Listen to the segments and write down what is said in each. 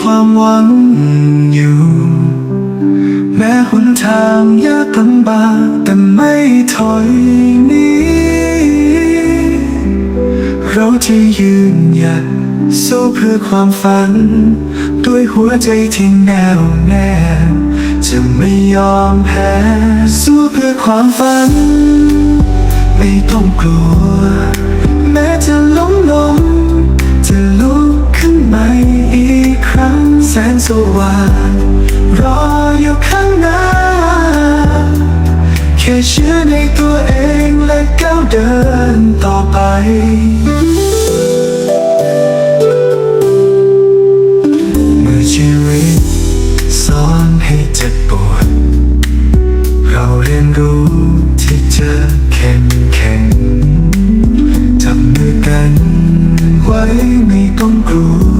ความหวังอยู่ แม้หนทางยากลำบากแต่ไม่ถอยนี้ เราจะยืนหยัดสู้เพื่อความฝัน ด้วยหัวใจที่แน่วแน่จะไม่ยอมแพ้สู้เพื่อความฝัน ไม่ต้องกลัว แม้จะล้มลงจะลุกขึ้นใหม่อีก งแสงสว่างรออยู่ข้างหน้า แค่เชื่อในตัวเองและก้าวเดินต่อไปเมื่อชีวิตสอนให้เจ็บปวด เราเรียนรู้ที่จะเข้มแข็งจับมือกันไว้ไม่ต้องกลัว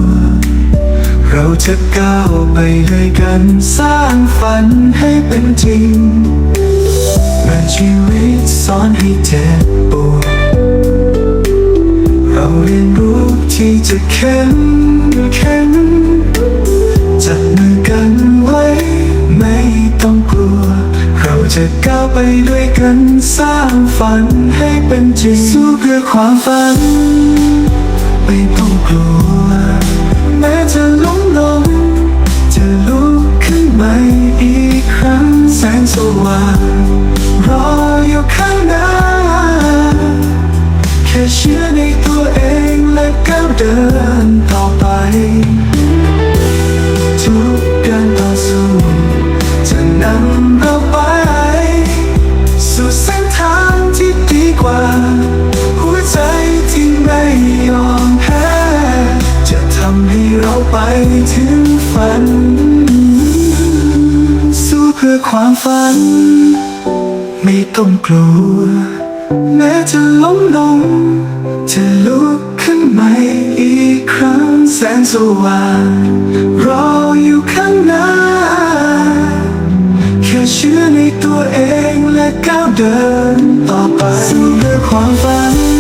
จะก้าวไปด้วยกันสร้างฝันให้เป็นจริงเมื่อชีวิตสอนให้เจ็บปวดเราเรียนรู้ที่จะเข้มแข็งจับมือกันไว้ ไม่ต้องกลัว เราจะก้าวไปด้วยกันสร้างฝันให้เป็นจริงสู้เพื่อความฝัน ไม่ต้องกลัว แม้จะล้ม ความฝัน ไม่ต้องกลัว แม้จะล้มลง จะลุกขึ้นใหม่อีกครั้งแสงสว่างรออยู่ข้างหน้า แค่เชื่อในตัวเองและก้าวเดินต่อไปสู้เพื่อความฝัน